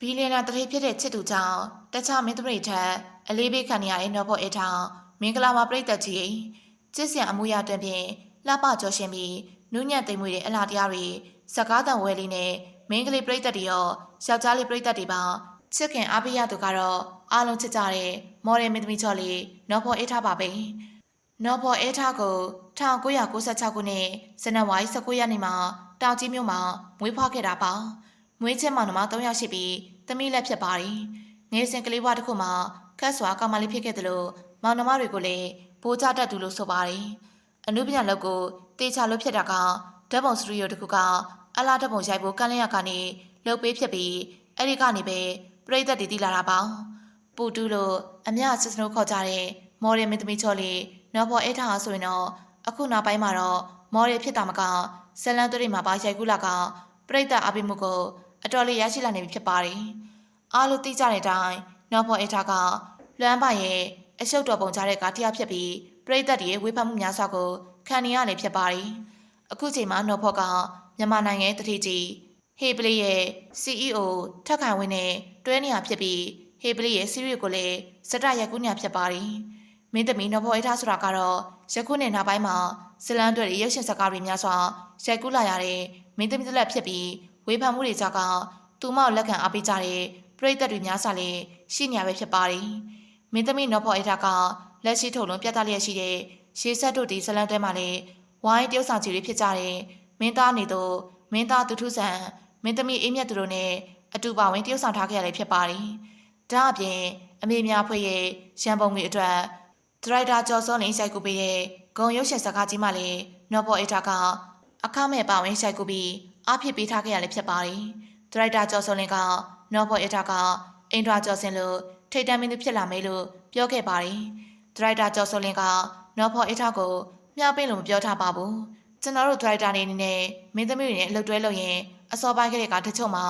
ဘီလီယံနာတတိဖြစ်တဲ့ချစ်သူကြောင့်တခြားမင်းသမီးထက်အလေးပေးခံနေရတဲ့နော်ဘော့အေထောင်မင်္ဂလာပါပြိတ္တကြီးချစ်စံအမှုရတွင်ဖြင့်လှပကြောရှင်ပြီးနုညံ့သိမ်မွေတဲ့အလားတရားတွေစကားတန်ဝဲလေးနဲ့မင်းကလေးပြိတ္တတွေရောယောက်ျားလေးပြိတ္တတွေပါချစ်ခင်အားပေးရသူကတော့အားလုံးချစ်ကြတဲ့မော်ဒယ်မင်းသမီးချော်လေးနော်ဘော့အေထားပါပဲနော်ဘော့အေထားကို1996ခုနှစ်ဇန်နဝါရီ19ရက်နေ့မှာတောင်ကြီးမြို့မှာမွေးဖွားခဲ့တာပါ မွေးချင်းမောင်နှမ3ယောက်ရှိပြီးသမီးလက်ဖြစ်ပါတယ်ငယ်စဉ်ကလေးဘွားတစ်ခုမှာခက်စွာကောင်မလေးဖြစ်ခဲ့တယ်လို့မောင်နှမတွေကိုလည်းဘိုးကြတတ်သူလို့ဆိုပါတယ်အနုပညာလောက်ကိုတေချာလို့ဖြစ်တာကဓာတ်ပုံစတူဒီယိုတစ်ခုကအလားဓာတ်ပုံရိုက်ဖို့ကန့်လျက်ကနေလှုပ်ပေးဖြစ်ပြီးအဲ့ဒီကနေပဲပြိသက်တည်တည်လာတာပါပူတူးလို့အမြစစ်စနိုးခေါ်ကြတဲ့မော်ဒယ်မင်းသမီးချော်လေးနော်ဘော်အေးထားဆိုရင်တော့အခုနောက်ပိုင်းမှာတော့မော်ဒယ်ဖြစ်တာမကဇလန်တွေမှာပါရိုက်ကူးလာကပြိသက်အပိမှုကို အတော်လေးရရှိလာနေပြီဖြစ်ပါတယ်အားလို့သိကြတဲ့အတိုင်းနော်ဘော်အေးထားကလွမ်းပါရဲ့အရှုပ်တော်ပုံကြတဲ့ကားတရားဖြစ်ပြီးပြိသက်ရဲ့ဝေဖန်မှုများစွာကိုခံနေရလေဖြစ်ပါတယ်အခုချိန်မှာနော်ဘော်ကမြန်မာနိုင်ငံတတိကြီးဟေပလီရဲ့ CEO ထက်ခိုင်ဝင်းနဲ့တွဲနေရဖြစ်ပြီးဟေပလီရဲ့ series ကိုလည်းစတရက်ကူးနေရဖြစ်ပါတယ်။မင်းသမီးနော်ဘော်အေးထားဆိုတာကတော့ယခုနှစ်နောက်ပိုင်းမှာဇလန်တွေရုပ်ရှင်ဇာတ်ကားတွေများစွာရိုက်ကူးလာရတဲ့မင်းသမီးတစ်လက်ဖြစ်ပြီး ဝေဖန်မှုတွေကြောင့်ကသူမကိုလက်ခံအားပေးကြတဲ့ပရိသတ်တွေများစွာလည်းရှိနေရပဲဖြစ်ပါတယ်။မင်းသမီးနော်ဘော်အေးထားကလက်ရှိထုတ်လုံးပြသလျက်ရှိတဲ့ရှေးဆက်တို့ဒီဇလန်တွေမှာလည်းဝိုင်းတယောက်ဆောင်ကြီးတွေဖြစ်ကြတဲ့မင်းသားနေတို့မင်းသားသူထုဆန်မင်းသမီးအေးမြတ်သူတို့နဲ့အတူပါဝင်တယောက်ဆောင်ထားခဲ့ရလေဖြစ်ပါတယ်။ဒါအပြင်အမေများဖွဲ့ရဲ့ရန်ပုံငွေအတွက်ဒရိုက်တာကျော်စောလင်းရိုက်ကူပေးတဲ့ဂုံရုပ်ရှင်စကားကြီးမှလည်းနော်ဘော်အေတာကအခမဲ့ပါဝင်ရိုက်ကူပြီး အားဖြစ်ပေးထားခဲ့ရလေဖြစ်ပါတယ်။ဒရိုက်တာကျော်စောလင်းကနော်ဘော်အေတာကအင်ဒရာကျော်စင်လို့ထိတ်တန့်မင်းသူဖြစ်လာမယ်လို့ပြောခဲ့ပါတယ်။ဒရိုက်တာကျော်စောလင်းကနော်ဘော်အေတာကိုမျှပင်းလို့မပြောထားပါဘူး။ကျွန်တော်တို့ဒရိုက်တာနေနဲ့မင်းသမီးတွေနဲ့အလုပ်တွဲလုပ်ရင်အစောပိုင်းကလေးကတချို့မှာ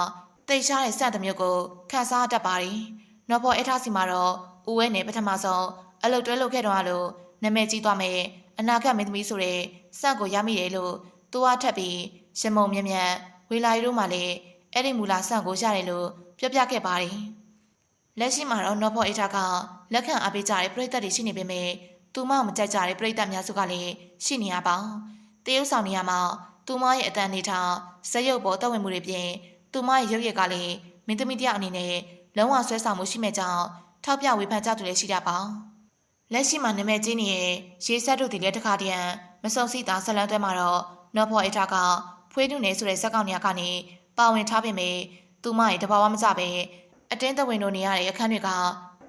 တိတ်ရှားတဲ့စက်တစ်မျိုးကိုခန်းစားတတ်ပါတယ်။နော်ဘော်အေထားစီမှာတော့ဦးဝဲနဲ့ပထမဆုံးအလုပ်တွဲလုပ်ခဲ့တော့လို့နာမည်ကြီးသွားမယ်အနာဂတ်မင်းသမီးဆိုတဲ့စက်ကိုရမိတယ်လို့သူကထပ်ပြီး ရမုံမြမြဝေလာရီတို့မှလည်းအဲ့ဒီမူလာစက်ကိုရတယ်လို့ပြောပြခဲ့ပါတယ်။လက်ရှိမှာတော့နော်ဘော်အေထားကလက်ခံအားပေးကြတဲ့ပြည်သက်တွေရှိနေပေမဲ့သူမမကြိုက်ကြတဲ့ပြည်သက်များစုကလည်းရှိနေရပါ။တရုတ်ဆောင်နေရမှာသူမရဲ့အတန်နေထားဇက်ရုပ်ပေါ်တက်ဝင်မှုတွေပြင်သူမရဲ့ရုပ်ရည်ကလည်းမင်းသမီးတယောက်အနေနဲ့လုံးဝဆွဲဆောင်မှုရှိမဲ့ကြောင်းထောက်ပြဝေဖန်ကြသူလည်းရှိတာပါလက်ရှိမှာနာမည်ကြီးနေတဲ့ရေဆက်တို့ဒီလည်းတစ်ခါတည်းမစုံစီတာဇလန်တွဲမှာတော့နော်ဖော်အထားက ဖွေးနုနယ်ဆိုတဲ့ဇက်ကောင်နေရာကနေပါဝင်ထားပေမဲ့သူမရဲ့တဘာဝမကြပဲအတင်းသက်ဝင်တို့နေရတဲ့အခန်းတွေက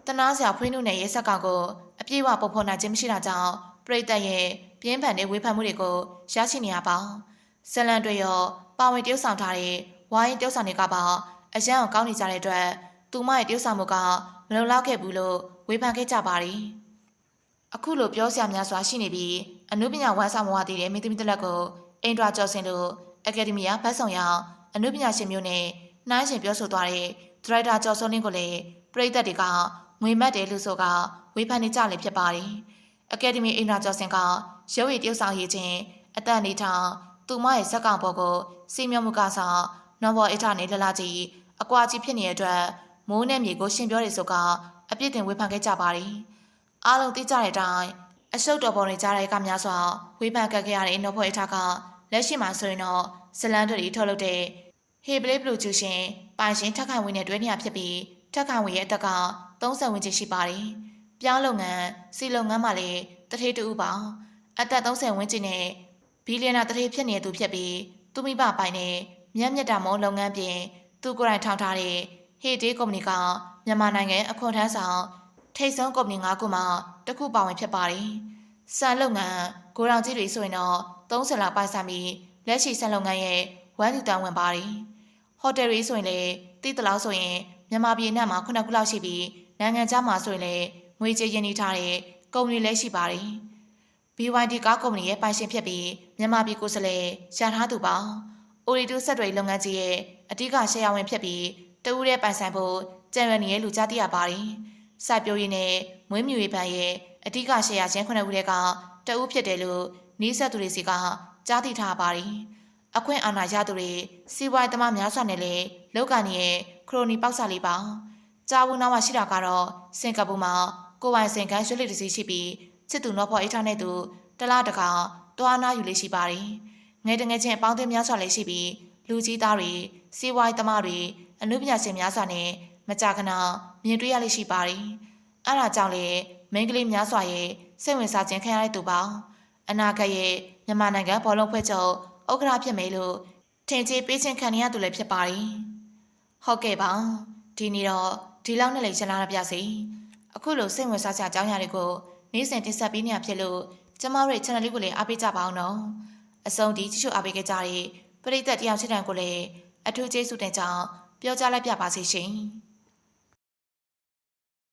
တနာစရာဖွေးနုနယ်ရဲ့ဇက်ကောင်ကိုအပြည့်အဝပုံဖော်နိုင်ခြင်းမရှိတာကြောင့်ပရိသတ်ရဲ့ပြင်းထန်တဲ့ဝေဖန်မှုတွေကိုရရှိနေရပါဇလန်တွေရောပါဝင်တယောက်ဆောင်ထားတဲ့ဝိုင်းတယောက်ဆောင်တွေကပါအရန်အောင်ကောင်းနေကြတဲ့အတွက်သူမရဲ့တယောက်ဆောင်မှုကမလုံလောက်ခဲ့ဘူးလို့ဝေဖန်ခဲ့ကြပါတယ်။အခုလိုပြောစရာများစွာရှိနေပြီးအနုပညာဝန်ဆောင်မဝတည်တဲ့မိသမီးတလက်ကိုအင်ဒရာကျော်စင်တို့ အကယ်ဒမီယာဘတ်ဆောင်ရအောင်အနုပညာရှင်မျိုးနဲ့နှိုင်းရှင်ပြောဆိုသွားတဲ့ဒရိုက်တာကျော်စောလင်းကိုလည်းပရိသတ်တွေကငွေမတ်တယ်လို့ဆိုကဝေဖန်နေကြလေဖြစ်ပါတယ်။အကယ်ဒမီအင်ဒရာကျော်စင်ကရုပ်ရည်တယောက်ဆောင်ရေးခြင်းအတန်နေထောင်သူမရဲ့ဇက်ကောင်ပေါ်ကိုစီမြောမှုကဆောင်နော်ဘော်အထနဲ့လလာကြီးအကွာကြီးဖြစ်နေတဲ့အတွက်မိုးနဲ့မြေကိုရှင်ပြောတယ်ဆိုကအပြစ်တင်ဝေဖန်ခဲ့ကြပါတယ်။အားလုံးသိကြတဲ့အတိုင်းအရှုပ်တော်ပေါ်နေကြတဲ့ကများစွာဝေဖန်ခဲ့ကြရတဲ့နော်ဘော်အထက လက်ရှိမှာဆိုရင်တော့ဇလန်တွေထုတ်လုပ်တဲ့ဟေဘလေးဘလူးကျူရှင်ပိုင်ရှင်ထက်ခိုင်ဝင်းနဲ့တွဲနေရဖြစ်ပြီးထက်ခိုင်ဝင်းရဲ့အသက်က30ဝန်းကျင်ရှိပါတယ်။ပြောင်းလုပ်ငန်းစီလုပ်ငန်းမှာလည်းတထေးတူပါအသက်30ဝန်းကျင်နဲ့ဘီလီယံနာတထေးဖြစ်နေသူဖြစ်ပြီးသူမိဘပိုင်နဲ့မြက်မြက်တာမောလုပ်ငန်းပြင်သူကိုယ်တိုင်ထောင်ထားတဲ့ဟေဒေးကုမ္ပဏီကမြန်မာနိုင်ငံအခွန်ထမ်းဆောင်ထိတ်ဆုံးကုမ္ပဏီ၅ခုမှတစ်ခုပါဝင်ဖြစ်ပါတယ်။ စံလုပ်ငန်းဂိုရောင်ကြီးတွေဆိုရင်တော့30လောက်ပိုင်ဆိုင်ပြီးလက်ရှိစံလုပ်ငန်းရဲ့ဝမ်တူတန်ဝင်ပါတယ်။ဟိုတယ်တွေဆိုရင်လည်းတိတလောက်ဆိုရင်မြန်မာပြည်နဲ့မှာ9ခုလောက်ရှိပြီးနိုင်ငံခြားမှာဆိုရင်လည်းငွေကြေးရင်းနှီးထားတဲ့ကုမ္ပဏီလည်းရှိပါတယ်။ BYD ကားကုမ္ပဏီရဲ့ပိုင်ရှင်ဖြစ်ပြီးမြန်မာပြည်ကိုယ်စားလှယ်ရှာထားသူပါ။ Orido ဆက်တွေလုပ်ငန်းကြီးရဲ့အဓိကရှယ်ယာဝင်ဖြစ်ပြီးတဦးတဲ့ပိုင်ဆိုင်ဖို့ကြံရွယ်နေရဲ့လူကြားသိရပါတယ်။စိုက်ပျိုးရေးနဲ့မွေးမြူရေးဘဏ်ရဲ့ အဓိကရှယ်ယာချင်းခုနှစ်ဦးတည်းကတဦးဖြစ်တယ်လို့နီးစပ်သူတွေစီကကြားသိထားပါတယ်။အခွင့်အာဏာရသူတွေစီးပွားရေးသမားများစွာနဲ့လည်းလောက်ကန်ရဲ့ခရိုနီပေါက်စာလေးပါကြာဘူးနောက်မှရှိတာကတော့စင်ကာပူမှာကိုပိုင်စင်ကန်ရွှေလိတစ်စီးရှိပြီးချစ်သူနော်ဖော်အိတ်ထားတဲ့သူတလားတကောင်တွားနာယူလေးရှိပါတယ်ငယ်တငယ်ချင်းအပေါင်းအသင်းများစွာလေးရှိပြီးလူကြီးသားတွေစီးပွားရေးသမားတွေအမှုပညာရှင်များစွာနဲ့မကြာခဏမြင်တွေ့ရလေးရှိပါတယ်အဲ့ဒါကြောင့်လေ မိန်းကလေးများစွာရဲ့စိတ်ဝင်စားခြင်းခံရတဲ့သူပါအနာဂတ်ရဲ့မြန်မာနိုင်ငံဘောလုံးဖွဲ့ချုပ်ဥက္ကဋ္ဌဖြစ်မယ်လို့ထင်ကြီးပေးခြင်းခံရသူလည်းဖြစ်ပါတယ်ဟုတ်ကဲ့ပါဒီနေ့တော့ဒီလောက်နဲ့လည်းရှင်းလာရပါစေအခုလိုစိတ်ဝင်စားစရာအကြောင်းအရာတွေကိုနေ့စဉ်တင်ဆက်ပေးနေရဖြစ်လို့ကျမတို့ရဲ့ channel လေးကိုလည်းအားပေးကြပါအောင်နော်အဆုံးထိကြည့်ရှုအားပေးကြကြတဲ့ပရိသတ်တရားချစ်တံကိုလည်းအထူးကျေးဇူးတင်ကြောင်းပြောကြားလိုက်ပြပါစေရှင်။